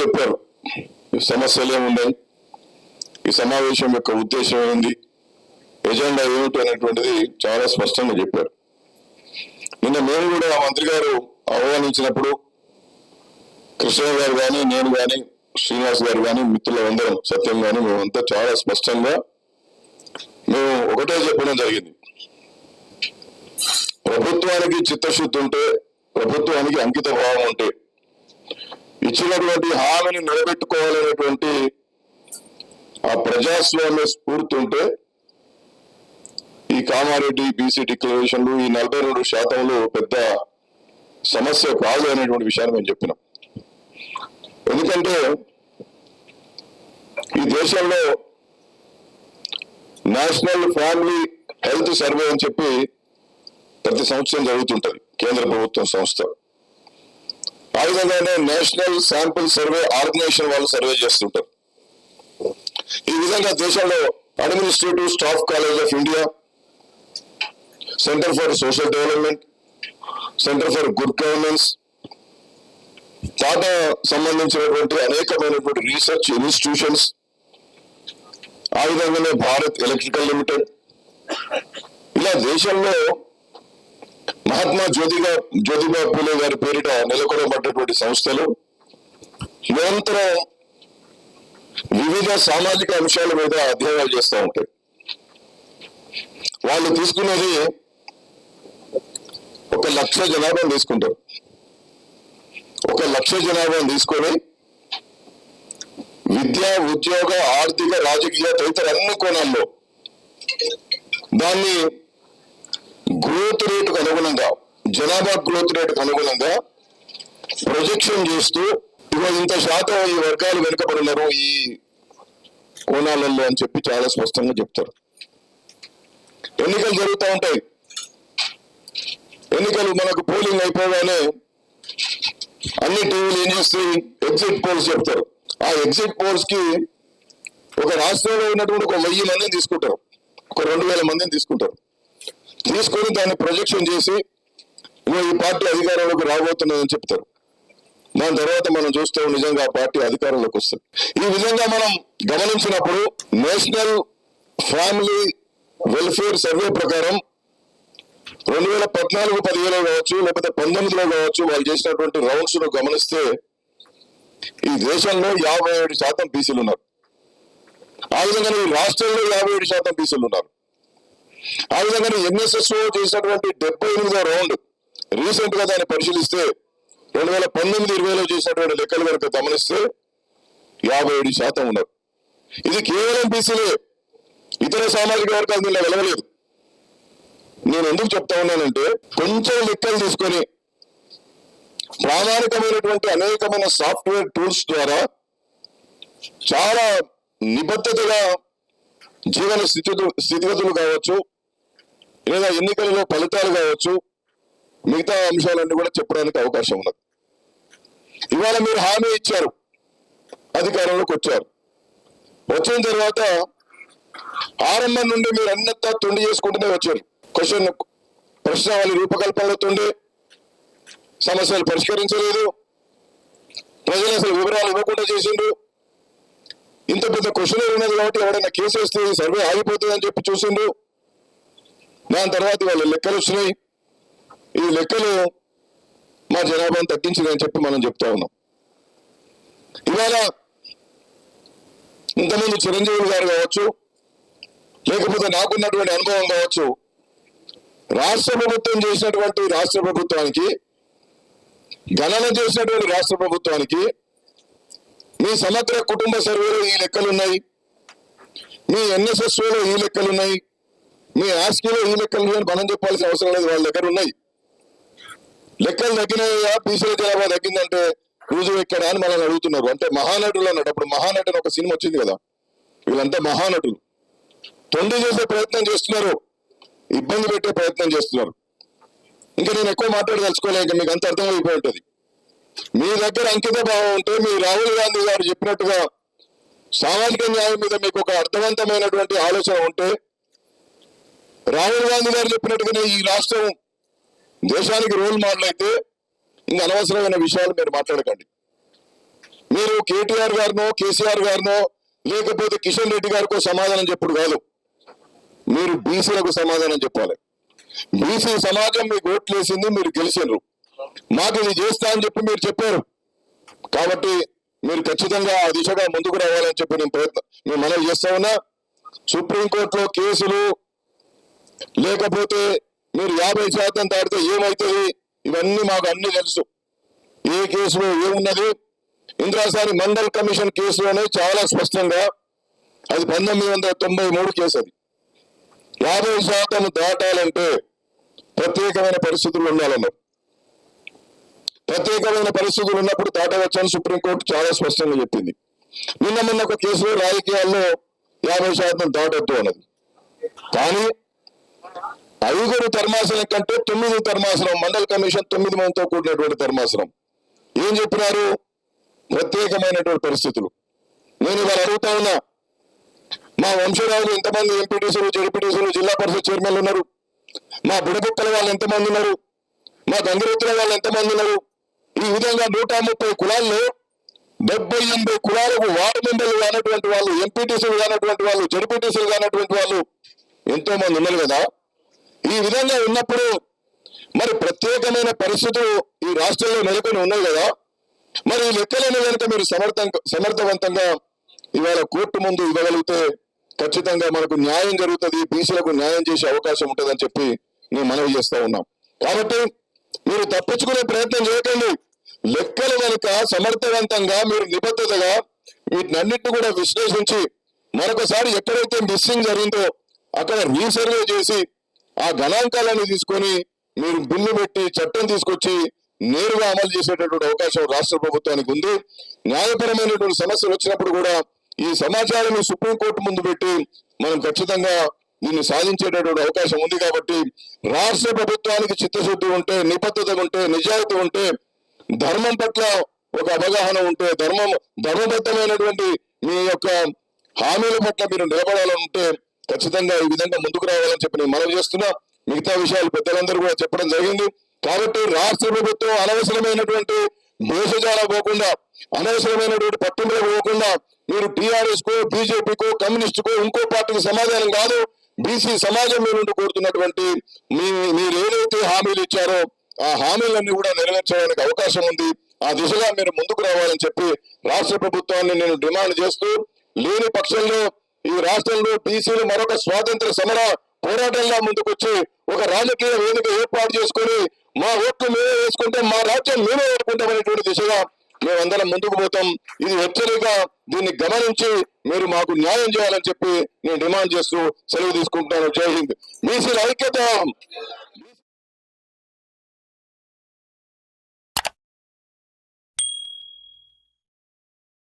చెప్పారు. ఈ సమస్యలు ఏమున్నాయి? ఈ సమావేశం యొక్క ఉద్దేశం ఏంది ఎజెండా ఏమిటి అనేటువంటిది చాలా స్పష్టంగా చెప్పారు. నిన్న మేము కూడా మంత్రి గారు ఆహ్వానించినప్పుడు కృష్ణ గారు కానీ నేను కానీ శ్రీనివాస్ గారు కానీ మిత్రులందరం సత్యం కానీ మేమంతా చాలా స్పష్టంగా మేము ఒకటే చెప్పడం జరిగింది. ప్రభుత్వానికి చిత్తశుద్ధి ఉంటే ప్రభుత్వానికి అంకిత భావం ఉంటే ఇచ్చినటువంటి హామీని నిలబెట్టుకోవాలనేటువంటి ఆ ప్రజాస్వామ్య స్ఫూర్తి ఉంటే ఈ కామారెడ్డి బీసీ డిక్లరేషన్లు ఈ నలభై రెండు శాతంలో పెద్ద సమస్య కాదు అనేటువంటి విషయాన్ని మేము చెప్పినాం. ఎందుకంటే ఈ దేశంలో నేషనల్ ఫ్యామిలీ హెల్త్ సర్వే అని చెప్పి ప్రతి సంవత్సరం జరుగుతుంటది కేంద్ర ప్రభుత్వం సంస్థ. ఆ విధంగానే నేషనల్ శాంపుల్ సర్వే ఆర్గనైజేషన్ వాళ్ళు సర్వే చేస్తుంటారు. ఈ విధంగా దేశంలో administrative staff college of India centre for social development centre for good governance Tata సంబంధించినటువంటి అనేకమైనటువంటి రీసెర్చ్ ఇన్స్టిట్యూషన్స్ ఆ విధంగానే భారత్ ఎలక్ట్రికల్ లిమిటెడ్. ఇలా దేశంలో మహాత్మా జ్యోతిగా జ్యోతిబా పూలే గారి పేరిట నెలకొనబడ్డటువంటి సంస్థలు నిరంతరం వివిధ సామాజిక అంశాల మీద అధ్యయనాలు చేస్తూ ఉంటాయి. వాళ్ళు తీసుకున్నది ఒక లక్ష జనాభాను తీసుకుంటారు. ఒక లక్ష జనాభాను తీసుకొని విద్య ఉద్యోగ ఆర్థిక రాజకీయ తదితర అన్ని కోణాల్లో దాన్ని గ్రోత్ రేటుకు అనుగుణంగా జనాభా గ్రోత్ రేటుకు అనుగుణంగా ప్రొజెక్షన్ చేస్తూ ఇగో ఇంత శాతం ఈ వర్గాలు వెనుకబడినారు ఈ కోణాలలో అని చెప్పి చాలా స్పష్టంగా చెప్తారు. ఎన్నికలు జరుగుతూ ఉంటాయి. ఎన్నికలు మనకు పోలింగ్ అయిపోగానే అన్ని టీవీలు ఏం చేస్తాయి ఎగ్జిట్ పోల్స్ చెప్తారు. ఆ ఎగ్జిట్ పోల్స్కి ఒక రాష్ట్రంలో ఉన్నటువంటి ఒక వెయ్యి మందిని తీసుకుంటారు. ఒక రెండు వేల మందిని తీసుకుంటారు. తీసుకొని దాన్ని ప్రొజెక్షన్ చేసి ఇగో ఈ పార్టీ అధికారంలోకి రాబోతున్నదని చెప్తారు. దాని తర్వాత మనం చూస్తే నిజంగా ఆ పార్టీ అధికారంలోకి వస్తుంది. ఈ విధంగా మనం గమనించినప్పుడు నేషనల్ ఫ్యామిలీ వెల్ఫేర్ సర్వే ప్రకారం రెండు వేల పద్నాలుగు పదిహేలో కావచ్చు లేకపోతే పంతొమ్మిదిలో కావచ్చు వాళ్ళు చేసినటువంటి రౌండ్స్ను గమనిస్తే ఈ దేశంలో యాభై ఏడు శాతం బీసీలు ఉన్నారు. ఆ విధంగానే ఈ రాష్ట్రంలో యాభై ఏడు శాతం బీసీలు ఉన్నారు. ఆ విధంగా ఎన్ఎస్ఎస్ చేసినటువంటి డెబ్బై ఎనిమిదో రౌండ్ రీసెంట్గా దాన్ని పరిశీలిస్తే రెండు వేల పంతొమ్మిది ఇరవైలో చేసినటువంటి లెక్కలు కనుక గమనిస్తే యాభై ఏడు శాతం ఉన్నారు. ఇది కేవలం బీసీలే ఇతర సామాజిక వర్గాలు దీనిలో వెలవలేదు. నేను ఎందుకు చెప్తా ఉన్నానంటే కొంచెం లెక్కలు తీసుకొని ప్రామాణికమైనటువంటి అనేకమైన సాఫ్ట్వేర్ టూల్స్ ద్వారా చాలా నిబద్ధతగా జీవన స్థితి స్థితిగతులు కావచ్చు లేదా ఎన్నికలలో ఫలితాలు కావచ్చు మిగతా అంశాలన్నీ కూడా చెప్పడానికి అవకాశం ఉన్నది. ఇవాళ మీరు హామీ ఇచ్చారు అధికారంలోకి వచ్చారు. వచ్చిన తర్వాత ఆరంభం నుండి మీరు అన్నంతా తొండి చేసుకుంటూనే వచ్చారు. క్వశ్చన్ ప్రశ్నావళి రూపకల్పనతోండి సమస్యలు పరిష్కరించలేదు. ప్రజలు అసలు వివరాలు ఇవ్వకుండా చేసిండు ఇంత పెద్ద క్వశ్చన్ ఉన్నది కాబట్టి ఎవరైనా కేసు వేస్తే సర్వే ఆగిపోతుంది అని చెప్పి చూసిండు దాని తర్వాత వాళ్ళ లెక్కలు వచ్చినాయి ఈ లెక్కలు మా జనాభాను తగ్గించిందని చెప్పి మనం చెప్తా ఉన్నాం. ఇవాళ ఇంతమంది చిరంజీవి గారు కావచ్చు లేకపోతే నాకున్నటువంటి అనుభవం కావచ్చు రాష్ట్ర ప్రభుత్వం చేసినటువంటి రాష్ట్ర ప్రభుత్వానికి గణన చేసినటువంటి రాష్ట్ర ప్రభుత్వానికి మీ సమగ్ర కుటుంబ సర్వేలో ఈ లెక్కలు ఉన్నాయి మీ ఎన్ఎస్ఎస్ఓలో ఈ లెక్కలు ఉన్నాయి మీ ఆస్కీలో ఈ లెక్కలు ఉన్నాయని మనం చెప్పాల్సిన అవసరం లేదు. వాళ్ళ దగ్గర ఉన్నాయి. లెక్కలు తగ్గినాయా? బీసీల జనాభా తగ్గిందంటే రుజువు ఎక్కడ అని మనల్ని అడుగుతున్నారు. అంటే మహానటులు అన్నట్టు. అప్పుడు మహానటుని ఒక సినిమా వచ్చింది కదా. వీళ్ళంతా మహానటులు. తొండి చేసే ప్రయత్నం చేస్తున్నారు. ఇబ్బంది పెట్టే ప్రయత్నం చేస్తున్నారు. ఇంకా నేను ఎక్కువ మాట్లాడదలుచుకోలే. ఇంకా మీకు అంత అర్థమైపోయి ఉంటుంది. మీ దగ్గర అంకిత భావం ఉంటే మీ రాహుల్ గాంధీ గారు చెప్పినట్టుగా సామాజిక న్యాయం మీద మీకు ఒక అర్థవంతమైనటువంటి ఆలోచన ఉంటే రాహుల్ గాంధీ గారు చెప్పినట్టుగానే ఈ రాష్ట్రం దేశానికి రోల్ మోడల్ అయితే ఇంకా అనవసరమైన విషయాలు మీరు మాట్లాడకండి. మీరు కేటీఆర్ గారినో కేసీఆర్ గారినో లేకపోతే కిషన్ రెడ్డి గారికో సమాధానం చెప్పుడు కాదు. మీరు బీసీలకు సమాధానం చెప్పాలి. బీసీ సమాజం మీకు ఓట్లేసింది మీరు గెలిచినారు మాకు ఇది చేస్తా అని చెప్పి మీరు చెప్పారు. కాబట్టి మీరు ఖచ్చితంగా ఆ దిశగా ముందుకు రావాలని చెప్పి నేను ప్రయత్నం మేము మనవి చేస్తా ఉన్నా. సుప్రీంకోర్టులో కేసులు లేకపోతే మీరు యాభై శాతం దాటితే ఏమవుతుంది? ఇవన్నీ మాకు అన్ని తెలుసు. ఏ కేసులో ఏమున్నది? ఇంద్రాసారి మండల్ కమిషన్ కేసులోనే చాలా స్పష్టంగా అది పంతొమ్మిది వందల తొంభై మూడు కేసు అది. యాభై శాతం దాటాలంటే ప్రత్యేకమైన పరిస్థితులు ఉండాలన్నారు ప్రత్యేకమైన పరిస్థితులు ఉన్నప్పుడు దాటవచ్చని సుప్రీంకోర్టు చాలా స్పష్టంగా చెప్పింది. నిన్న మొన్న ఒక కేసులో రాజకీయాల్లో యాభై శాతం దాటొద్దు అన్నది. కానీ ఐదుగురు ధర్మాసనం కంటే తొమ్మిది ధర్మాసనం మండల కమిషన్ తొమ్మిది మందితో కూడినటువంటి ధర్మాసనం. ఏం చెప్పినారు? ప్రత్యేకమైనటువంటి పరిస్థితులు. నేను ఇవాళ అడుగుతా ఉన్నా మా వంశరాజులు ఎంతమంది ఎంపీటీసీలు జడ్పీటీసీలు జిల్లా పరిషత్ చైర్మన్లు ఉన్నారు? మా బుడబుక్కల వాళ్ళు ఎంతమంది ఉన్నారు? మా గంగిరెత్తుల వాళ్ళు ఎంతమంది ఉన్నారు? ఈ విధంగా నూట ముప్పై కులాల్లో డెబ్బై ఎనభై కులాలకు వార్డు మెంబర్లు కానటువంటి వాళ్ళు ఎంపీటీసీలు కానటువంటి వాళ్ళు జడ్పీటీసీలు కానటువంటి వాళ్ళు ఎంతో మంది ఉన్నారు కదా? ఈ విధంగా ఉన్నప్పుడు మరి ప్రత్యేకమైన పరిస్థితులు ఈ రాష్ట్రంలో నెలకొని ఉన్నాయి కదా. మరి ఈ లెక్కలను కనుక మీరు సమర్థ సమర్థవంతంగా ఇవాళ కోర్టు ముందు ఇవ్వగలిగితే ఖచ్చితంగా మనకు న్యాయం జరుగుతుంది బీసీలకు న్యాయం చేసే అవకాశం ఉంటుందని చెప్పి నేను మనవి చేస్తా ఉన్నాం. కాబట్టి మీరు తప్పించుకునే ప్రయత్నం చేయకండి. లెక్కలు కనుక సమర్థవంతంగా మీరు నిబద్ధతగా వీటినన్నిటిని కూడా విశ్లేషించి మరొకసారి ఎక్కడైతే మిస్సింగ్ జరిగిందో అక్కడ రీసర్వే చేసి ఆ గణాంకాలను తీసుకొని మీరు బిల్లు పెట్టి చట్టం తీసుకొచ్చి నేరుగా అమలు చేసేటటువంటి అవకాశం రాష్ట్ర ప్రభుత్వానికి ఉంది. న్యాయపరమైనటువంటి సమస్యలు వచ్చినప్పుడు కూడా ఈ సమాచారాన్ని సుప్రీంకోర్టు ముందు పెట్టి మనం ఖచ్చితంగా దీన్ని సాధించేటటువంటి అవకాశం ఉంది కాబట్టి రాష్ట్ర ప్రభుత్వానికి చిత్తశుద్ధి ఉంటే నిబద్ధత ఉంటే నిజాయితీ ఉంటే ధర్మం పట్ల ఒక అవగాహన ఉంటే ధర్మం ధర్మబద్ధమైనటువంటి మీ యొక్క హామీల పట్ల మీరు నిలబడాలంటే ఉంటే ఖచ్చితంగా ఈ విధంగా ముందుకు రావాలని చెప్పి నేను మనవి చేస్తున్నా. మిగతా విషయాలు పెద్దలందరూ కూడా చెప్పడం జరిగింది. కాబట్టి రాష్ట్ర ప్రభుత్వం అనవసరమైనటువంటి భేషజాల పోకుండా అనవసరమైనటువంటి పట్టింపులకు పోకుండా మీరు టిఆర్ఎస్ కో బీజేపీకో కమ్యూనిస్ట్ కో ఇంకో పార్టీకి సమాధానం కాదు. బీసీ సమాజం మీ నుండి కోరుతున్నటువంటి మీ మీరు ఏదైతే హామీలు ఇచ్చారో ఆ హామీలన్నీ కూడా నెరవేర్చడానికి అవకాశం ఉంది. ఆ దిశగా మీరు ముందుకు రావాలని చెప్పి రాష్ట్ర ప్రభుత్వాన్ని నేను డిమాండ్ చేస్తూ లేని పక్షంలో ఈ రాష్ట్రంలో బీసీలు మరొక స్వాతంత్ర సమర పోరాటంగా ముందుకొచ్చి ఒక రాజకీయ వేదిక ఏర్పాటు చేసుకొని మా ఓట్లు మేమే వేసుకుంటాం మా రాజ్యం మేమే వేసుకుంటామనేటువంటి దిశగా మేమందరం ముందుకు పోతాం. ఇది హెచ్చరిక దీన్ని గమనించి మీరు మాకు న్యాయం చేయాలని చెప్పి నేను డిమాండ్ చేస్తూ సెలవు తీసుకుంటాను జై హింద్. బీసీల ఐక్యత!